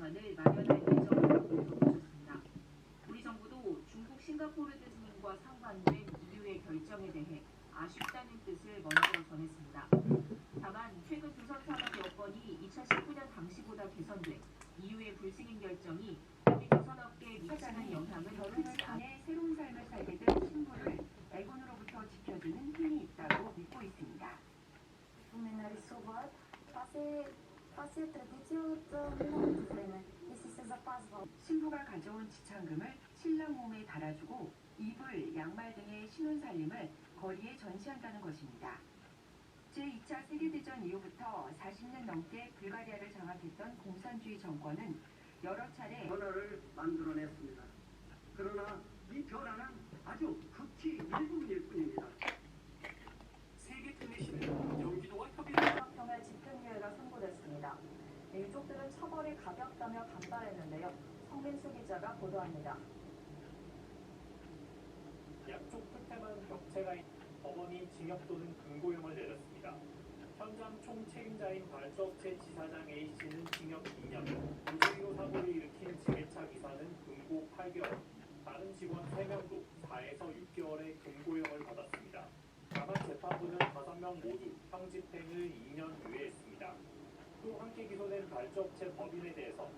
방안을 마련할 예정이라고 덧붙였습니다. 우리 정부도 중국 싱가포르 등과 상반된 EU의 결정에 대해 아쉽다는 뜻을 먼저 전했습니다. 다만 최근 두선 산업 여건이 2019년 당시보다 개선돼 EU의 불승인 결정이 우리 두선업계에 미치는 영향은 크지 않. 통해 새로운 삶을 살게 된 신부를 애군으로부터 지켜주는 힘이 있다고 믿고 있습니다. 사실 tradicional은 신부가 가져온 지참금을 신랑 몸에 달아주고 이불, 양말 등의 신혼살림을 거리에 전시한다는 것입니다. 제2차 세계대전 이후부터 40년 넘게 불가리아를 장악했던 공산주의 정권은 여러 차례 변화를 만들어냈습니다. 그러나 이 변화는 아주 극히 일부일 뿐입니다. 보도합니다. 약쪽 끝에만 격체가 있 법원이 징역 또는 금고형을 내렸습니다. 현장 총 책임자인 발주업체 지사장 A씨는 징역 2년, 무주기로 사고를 일으킨 지게차 기사는 금고 8개월, 다른 직원 3명도 4에서 6개월의 금고형을 받았습니다. 다만 재판부는 5명 모두 형집행을 2년 유예했습니다. 또 함께 기소된 발주업체 법인에 대해서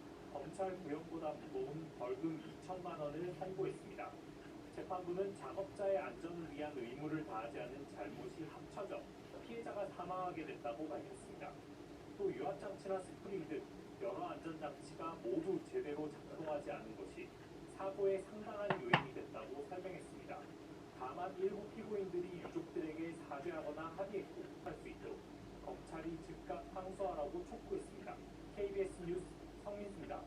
검찰 구형보다 무거운 벌금 2천만 원을 선고했습니다. 재판부는 작업자의 안전을 위한 의무를 다하지 않은 잘못이 합쳐져 피해자가 사망하게 됐다고 밝혔습니다. 또 유압장치나 스프링 등 여러 안전장치가 모두 제대로 작동하지 않은 것이 사고에 상당한 요인이 됐다고 설명했습니다. 다만 일부 피고인들이 유족들에게 사죄하거나 합의했고 할 수 있도록 검찰이 즉각 항소하라고 촉구했습니다. KBS 뉴스 성민수입니다.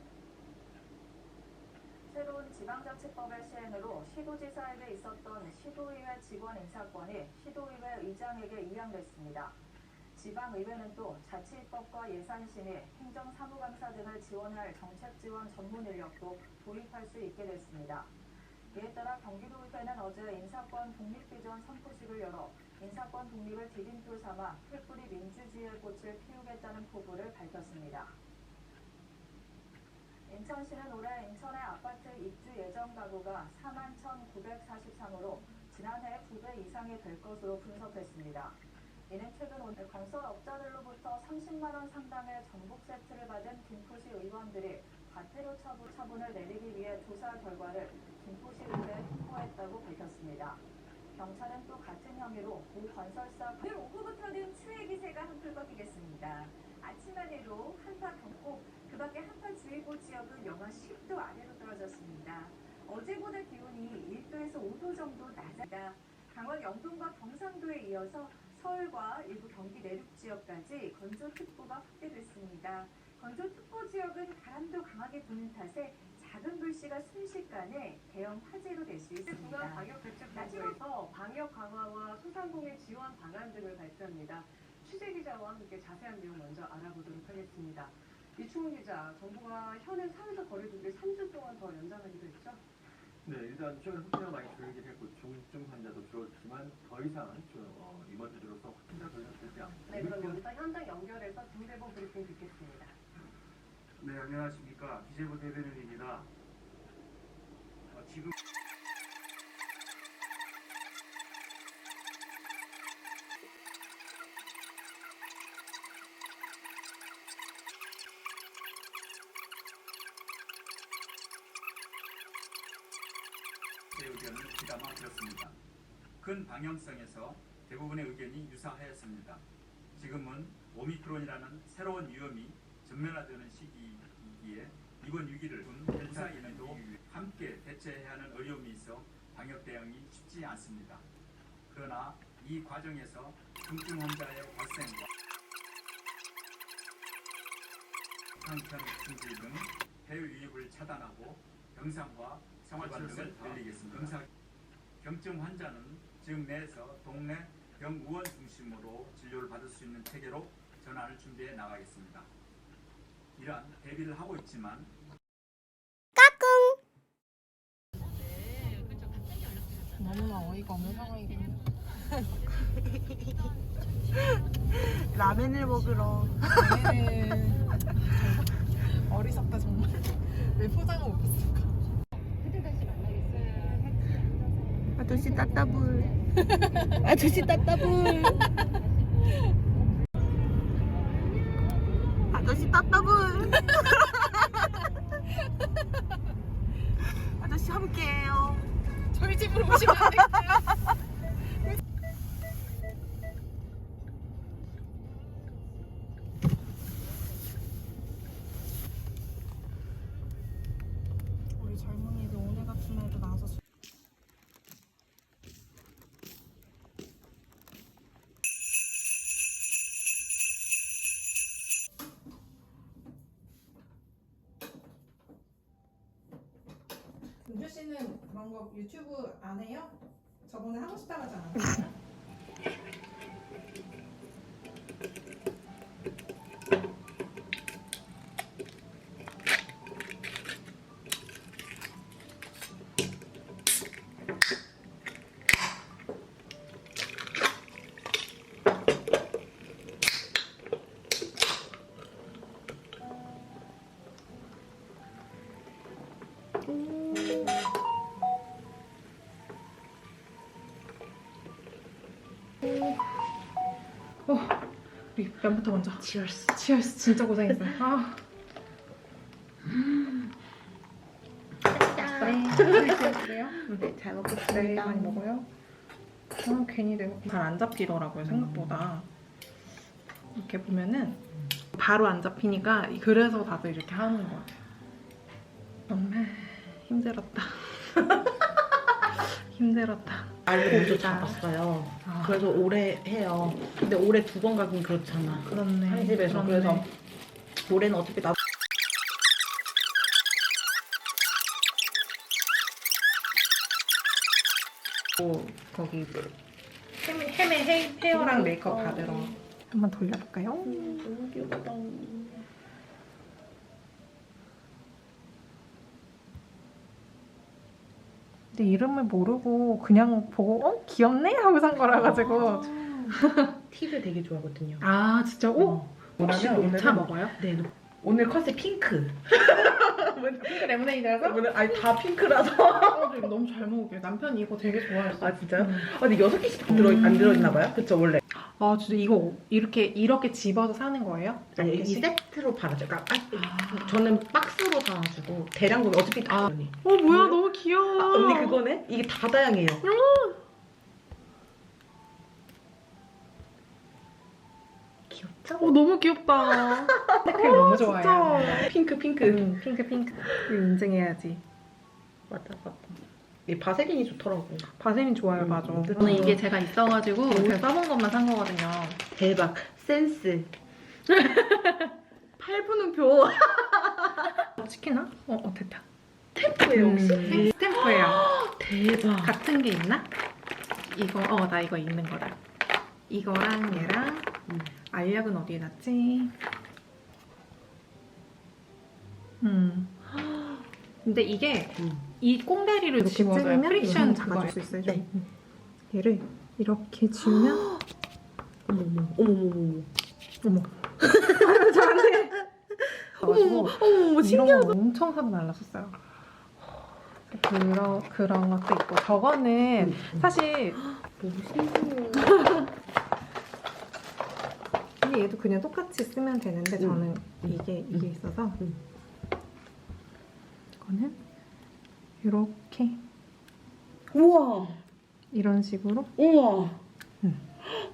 새로운 지방자치법의 시행으로 시도지사에게 있었던 시도의회 직원 인사권이 시도의회 의장에게 이양됐습니다. 지방의회는 또 자치입법과 예산심의 행정사무감사 등을 지원할 정책지원 전문 인력도 도입할 수 있게 됐습니다. 이에 따라 경기도의회는 어제 인사권 독립비전 선포식을 열어 인사권 독립을 디딤돌 삼아 풀뿌리 민주주의의 꽃을 피우겠다는 포부를 밝혔습니다. 인천시는 올해 인천의 아파트 입주 예정 가구가 4만 1,943으로 지난해 2배 이상이 될 것으로 분석했습니다. 이는 최근 오늘 건설업자들로부터 30만 원 상당의 전복 세트를 받은 김포시 의원들이 과태료 처분, 처분을 내리기 위해 조사 결과를 김포시 의회에 통보했다고 밝혔습니다. 경찰은 또 같은 혐의로 모 건설사 오늘 오후부터는 추위 기세가 한풀 꺾이겠습니다. 아침만 해도 한파 경고, 그 밖에 한파주의보 지역은 영하 10도 아래로 떨어졌습니다. 어제보다 기온이 1도에서 5도 정도 낮아다. 강원 영동과 경상도에 이어서 서울과 일부 경기 내륙 지역까지 건조특보가 확대됐습니다. 건조특보 지역은 바람도 강하게 부는 탓에 작은 불씨가 순식간에 대형 화재로 될 수 있습니다. 중앙 방역 강화와 소상공인 지원 방안 등을 발표합니다. 취재 기자와 함께 자세한 내용 먼저 알아보도록 하겠습니다. 이충훈 기자, 정부가 현행 사회적 거리두기를 3주 동안 더 연장하기로 했죠? 네, 일단 최근 확진자가 많이 줄긴 했고 중증 환자도 줄었지만 더 이상 저, 어, 이번 주 들어서 확진자 걸렸지 않고 네, 그럼 여기서 현장 연결해서 중대본 브리핑 듣겠습니다. 네 안녕하십니까 기재부 대변인입니다. 어, 지금 제 의견을 귀담아 들었습니다. 근 방향성에서 대부분의 의견이 유사하였습니다. 지금은 오미크론이라는 새로운 위험이 전면화되는 시기이기에 이번 위기를 군 델타 인도 함께 대처해야 하는 어려움이 있어 방역 대응이 쉽지 않습니다. 그러나 이 과정에서 중증 환자의 발생과 한편 중지 등 해외 유입을 차단하고 병상과 생활관 등을 늘리겠습니다. 병상 경증 환자는 지역 내에서 동네 병의원 중심으로 진료를 받을 수 있는 체계로 전환을 준비해 나가겠습니다. 이러한 대비를 하고 있지만 너무나 어이가 없는 상황이군요. 라면을 먹으러. 라면을. 어리석다 정말. 왜 포장을 못 했을까? 아저씨 따따불. 아저씨 따따불. 아저씨 따따불. 아저씨 함께해요. 저희 집으로 오시면 안 되겠어요? 우리 젊은이들 오늘 같은 날도 나와서 술- 은주 씨는 그런 거 유튜브 안 해요? 저번에 하고 싶다고 하지 않았어요? 면부터 먼저. 치얼스. 치얼스 진짜 고생했어요. 아. 네, 잘 네, 먹겠습니다. 많이 먹어요. 아, 괜히 내가 잘안 잡히더라고요 생각보다. 이렇게 보면은 바로 안 잡히니까 그래서 다들 이렇게 하는 것 같아요. 정말 힘들었다. 힘들었다. 알고 먼저 잡았어요. 아, 그래서 오래 해요. 근데 올해 두 번 가긴 그렇잖아. 그렇네. 한 집에서 그렇네. 그래서 올해는 어차피 나또 거기 헤메 헤메 헤, 헤어랑 메이크업 받으러 한번 돌려볼까요? 너무 귀엽다. 근데 이름을 모르고 그냥 보고 어 귀엽네 하고 산 거라 가지고 팁을 되게 좋아하거든요. 아 진짜 오 어. 혹시 그러면 오늘은 차 먹어요? 네. 오늘 컨셉 핑크. 핑크 레모네이드라서? 오늘 아니 다 핑크라서. 어, 너무 잘 먹을게요. 남편이 이거 되게 좋아했어. 아 진짜요? 음. 아, 근데 여섯 개씩 들어 안 들어있나 봐요? 그쵸 원래. 아 진짜 이거 이렇게 이렇게 집어서 사는 거예요? 아니 이 개씩? 세트로 팔아죠. 그러니까 아, 아. 저는 박스로 사가지고 대량 구매 어차피 다 아. 언니. 어 뭐야 음. 너무 귀여워. 아, 언니 그거네? 이게 다 다양해요. 귀엽죠? 어 너무 귀엽다. 색깔 너무 좋아요. 핑크 핑크. 음, 핑크 핑크. 이거 인증해야지. 맞다 맞다. 이 바세린이 좋더라고. 바세린 좋아요, 음, 맞아. 음. 저는 이게 제가 있어가지고 그냥 써본 것만 산 거거든요. 대박. 센스. 팔분음표. 시키나? 어, 어 됐다. 템포예요 혹시? 음, 스탬프예요. 대박. 같은 게 있나? 이거 어 나 이거 있는 거다. 이거랑 얘랑 음. 알약은 어디에 놨지? 음. 근데 이게 음. 이 꽁다리를 이렇게 집어줘야 찌르면 프릭션 이거 잡아줄. 수 있어요. 네. 좀. 얘를 이렇게 지우면 어머머 어머머머. 어머 잘안돼 어머머 어머머 이런 거 엄청 사고 날랐었어요. 그런 그런 것도 있고 저거는 사실 너무 신기해. 근데 얘도 그냥 똑같이 쓰면 되는데 저는 이게 이게 있어서 음. 이거는 이렇게 우와 이런 식으로 우와. 음.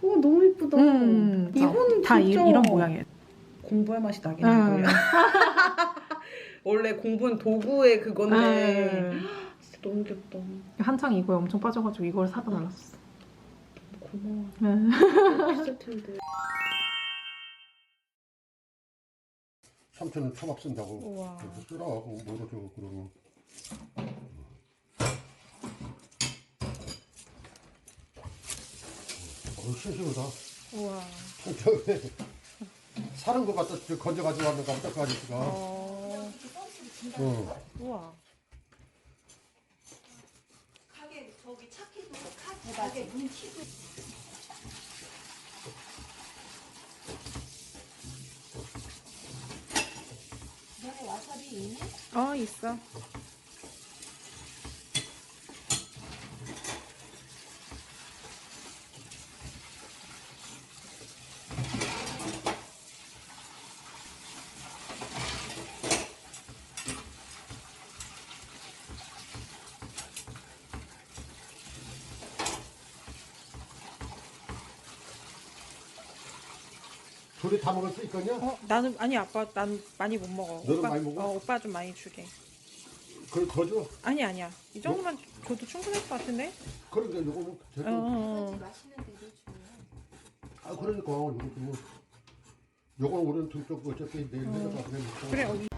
우와 너무 예쁘다. 음, 이거는 다 이, 진짜 이 런 모양이에요. 공부할 맛이 나긴 거예요. 원래 공부는 도구의 그건데 음. 진짜 너무 귀엽다. 한창 이거에 엄청 빠져가지고 이걸 사다 날랐었어. 고마워. 음. 비쌀 텐데. 삼촌은 초밥 쓴다고 우와. 그래서 쓰라 뭐 뭐저쩌고 그러고 어우 싱싱하다 우와. 저기 사는 거 갖다 저 건져 가지고 왔는 거 깜짝 아저씨가 어. 어. 우와. 가게 저기 차 키도 카 가게 눈치도 있니? 어 있어. 둘이 다 먹을 수 있거냐? 어, 나는 아니 아빠 난 많이 못 먹어. 너는 오빠, 많이 먹어? 어, 오빠 좀 많이 주게. 그걸 더 줘. 아니 아니야. 이 정도만 줘도 충분할 것 같은데? 그러니까 요거 뭐 어, 제거. 어. 어. 맛있는 데도 주요. 아 그러니까 요거 뭐 요거는 우리는 둘쪽 어차피 내일 내려가 그래 먹자. 그래, 어,